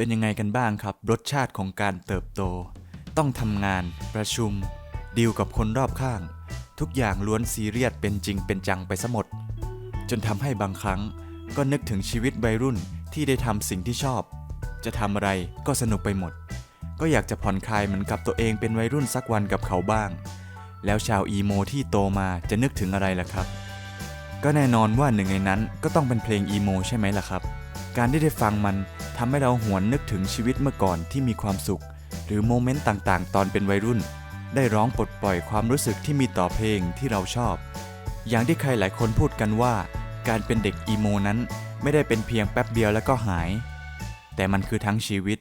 เป็นยังไงกันบ้างครับ รสชาติของการเติบโต ต้องทำงาน ประชุม ดีลกับคนรอบข้าง ทุกอย่างล้วนซีเรียสเป็นจริงเป็นจังไปซะหมด จนทำให้บางครั้ง ก็นึกถึงชีวิตวัยรุ่นที่ได้ทำสิ่งที่ชอบ จะทำอะไรก็สนุกไปหมด ก็อยากจะผ่อนคลายเหมือนกับตัวเองเป็นวัยรุ่นสักวันกับเขาบ้าง แล้วชาวอีโมที่โตมาจะนึกถึงอะไรล่ะครับ ก็แน่นอนว่าหนึ่งในนั้นก็ต้องเป็นเพลงอีโมใช่ไหมล่ะครับ การที่ได้ฟังมันทำให้เราหวนนึกถึงชีวิตเมื่อก่อนที่มีความสุข หรือโมเมนต์ต่างๆ ตอนเป็นวัยรุ่น ได้ร้องปลดปล่อยความรู้สึกที่มีต่อเพลงที่เราชอบ อย่างที่ใครหลายคนพูดกันว่า การเป็นเด็กอีโมนั้นไม่ได้เป็นเพียงแป๊บเดียวแล้วก็หาย แต่มันคือทั้งชีวิต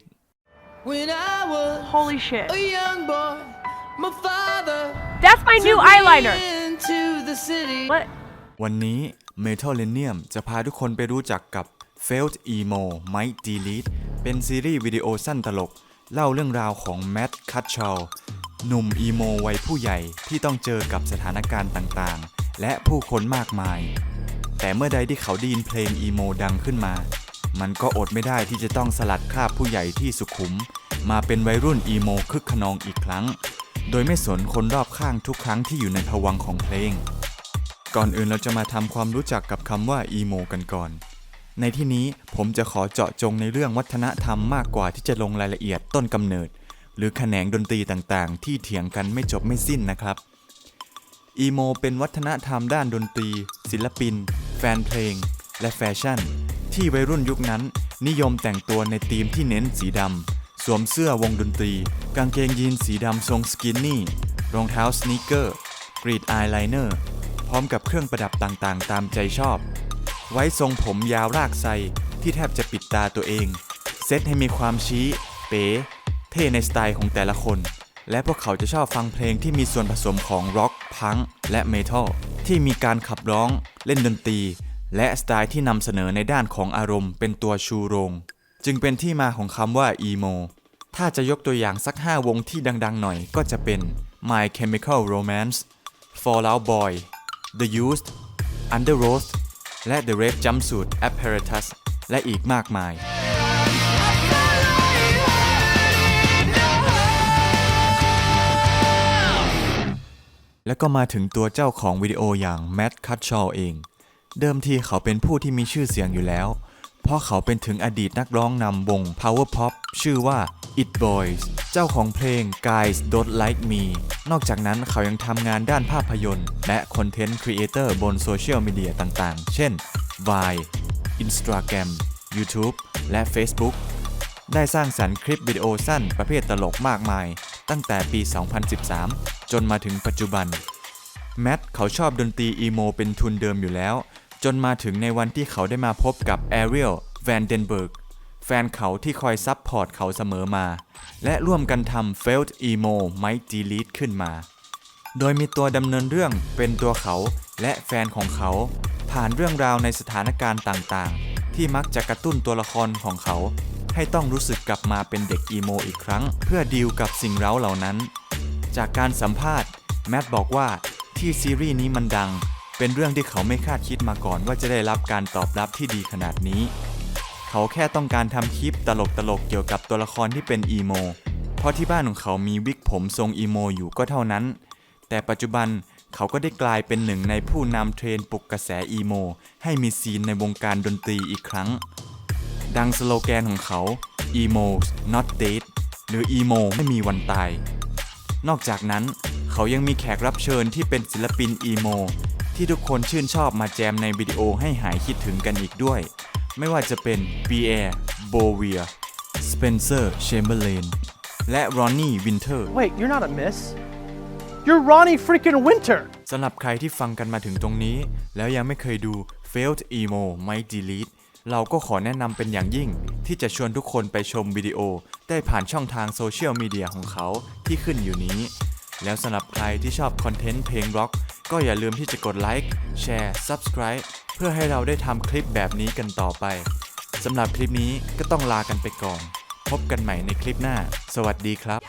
When I was Holy shit. a young boy, my father That's my new took me eyeliner. into the city. What? วันนี้ Metalenium จะพาทุกคนไปรู้จักกับ Felt Emo Might Delete เป็นซีรีส์วิดีโอสั้นตลก เล่าเรื่องราวของแม t คัตช l หนุ่มอีโมวัยผู้ใหญ่ที่ต้องเจอกับสถานการณ์ต่างๆ และผู้คนมากมาย แต่เมื่อใดที่เขาไดยินเพลงอีโมดังขึ้นมา มันก็อดไม่ได้ที่จะต้องสลัดคราบผู้ใหญ่ที่สุขุม มาเป็นวัยรุ่นอีโมคึกขนองอีกครั้ง โดยไม่สนคนรอบข้างทุกครั้งที่อยู่ในภวังของเพลง ก่อนอื่นเราจะมาทำความรู้จักกับคำว่าอีโมกันก่อน ในที่นี้ผมจะขอเจาะจงในเรื่องวัฒนธรรมมากกว่าที่จะลงรายละเอียดต้นกำเนิด หรือแขนงดนตรีต่างๆ ที่เถียงกันไม่จบไม่สิ้นนะครับอีโมเป็นวัฒนธรรมด้านดนตรี ศิลปิน แฟนเพลง และแฟชั่น ที่วัยรุ่นยุคนั้น นิยมแต่งตัวในธีมที่เน้นสีดำ สวมเสื้อวงดนตรี กางเกงยีนสีดำทรงสกินนี่ รองเท้าสนีกเกอร์ กรีดอายไลเนอร์ พร้อมกับเครื่องประดับต่างๆ ตามใจชอบ ไว้ทรงผมยาวรากไซที่แทบจะปิดตาตัวเอง เซตให้มีความชี้ เป๋เท่ในสไตล์ของแต่ละคน และพวกเขาจะชอบฟังเพลงที่มีส่วนผสมของร็อกพังและเมทัลที่มีการขับร้องเล่นดนตรี และสไตล์ที่นำเสนอในด้านของอารมณ์เป็นตัวชูโรง จึงเป็นที่มาของคำว่าอีโมถ้าจะยกตัวอย่างสัก 5 วงที่ดังๆ หน่อยก็จะเป็น My Chemical Romance Fallout Boy The Used Under Rose และ The Red Jumpsuit Apparatus และอีกมากมาย แล้วก็มาถึงตัวเจ้าของวิดีโออย่างแม t คัตชอลเอง เดิมทีเขาเป็นผู้ที่มีชื่อเสียงอยู่แล้ว เพราะเขาเป็นถึงอดีตนักร้องนำวง Power Pop ชื่อว่า It Boys จ้าของเพลง Guys Don't Like Me นอกจากนั้นเขายังทำงานด้านภาพยนตร์ และคอนเทนต์ครีเอเตอร์บนโซเชียลมีเดียต่างๆ เช่น Vine Instagram YouTube และ Facebook ได้สร้างสรรค์คลิปวิดีโอสั้นประเภทตลกมากมาย ตั้งแต่ปี 2013 จนมาถึงปัจจุบัน แมทเขาชอบดนตรีอีโมเป็นทุนเดิมอยู่แล้ว จนมาถึงในวันที่เขาได้มาพบกับแอเรียลแวนเดนเบิร์กแฟนเขาที่คอยซับพอร์ตเขาเสมอมา และร่วมกันทำ Felt Emo Might Delete ขึ้นมา โดยมีตัวดำเนินเรื่องเป็นตัวเขาและแฟนของเขา ผ่านเรื่องราวในสถานการณ์ต่างๆ ที่มักจะกระตุ้นตัวละครของเขา ให้ต้องรู้สึกกลับมาเป็นเด็กอีโมอีกครั้ง เพื่อดีลกับสิ่งเร้าเหล่านั้น จากการสัมภาษณ์แมทบอกว่าที่ซีรีส์นี้มันดัง เป็นเรื่องที่เขาไม่คาดคิดมาก่อนว่าจะได้รับการตอบรับที่ดีขนาดนี้ เขาแค่ต้องการทำคลิปตลกๆเกี่ยวกับตัวละครที่เป็นอีโม เพราะที่บ้านของเขามีวิกผมทรงอีโมอยู่ก็เท่านั้น แต่ปัจจุบันเขาก็ได้กลายเป็นหนึ่งในผู้นำเทรนปลุกกระแสอีโม ให้มีซีนในวงการดนตรีอีกครั้ง ดังสโลแกนของเขา emo not dead หรือ emo ไม่มีวันตาย นอกจากนั้นเขายังมีแขกรับเชิญที่เป็นศิลปินอีโมที่ทุกคนชื่นชอบมาแจมในวิดีโอให้หายคิดถึงกันอีกด้วย ไม่ว่าจะเป็น b ี r โบเวียสเปนเซอร์เชมเบอร์เลนและรอนนี่วินเทอร์ Wait, you're not a miss. You're Ronnie freaking Winter. สำหรับใครที่ฟังกันมาถึงตรงนี้ แล้วยังไม่เคยดู Failed Emo Might Delete เราก็ขอแนะนำเป็นอย่างยิ่ง ที่จะชวนทุกคนไปชมวิดีโอ ได้ผ่านช่องทางโซเชียลมีเดียของเขาที่ขึ้นอยู่นี้ แล้วสำหรับใครที่ชอบคอนเทนต์เพลงร็อก ก็อย่าลืมที่จะกดไลค์แชร์ Subscribe เพื่อให้เราได้ทำคลิปแบบนี้กันต่อไปสำหรับคลิปนี้ก็ต้องลากันไปก่อน พบกันใหม่ในคลิปหน้า สวัสดีครับ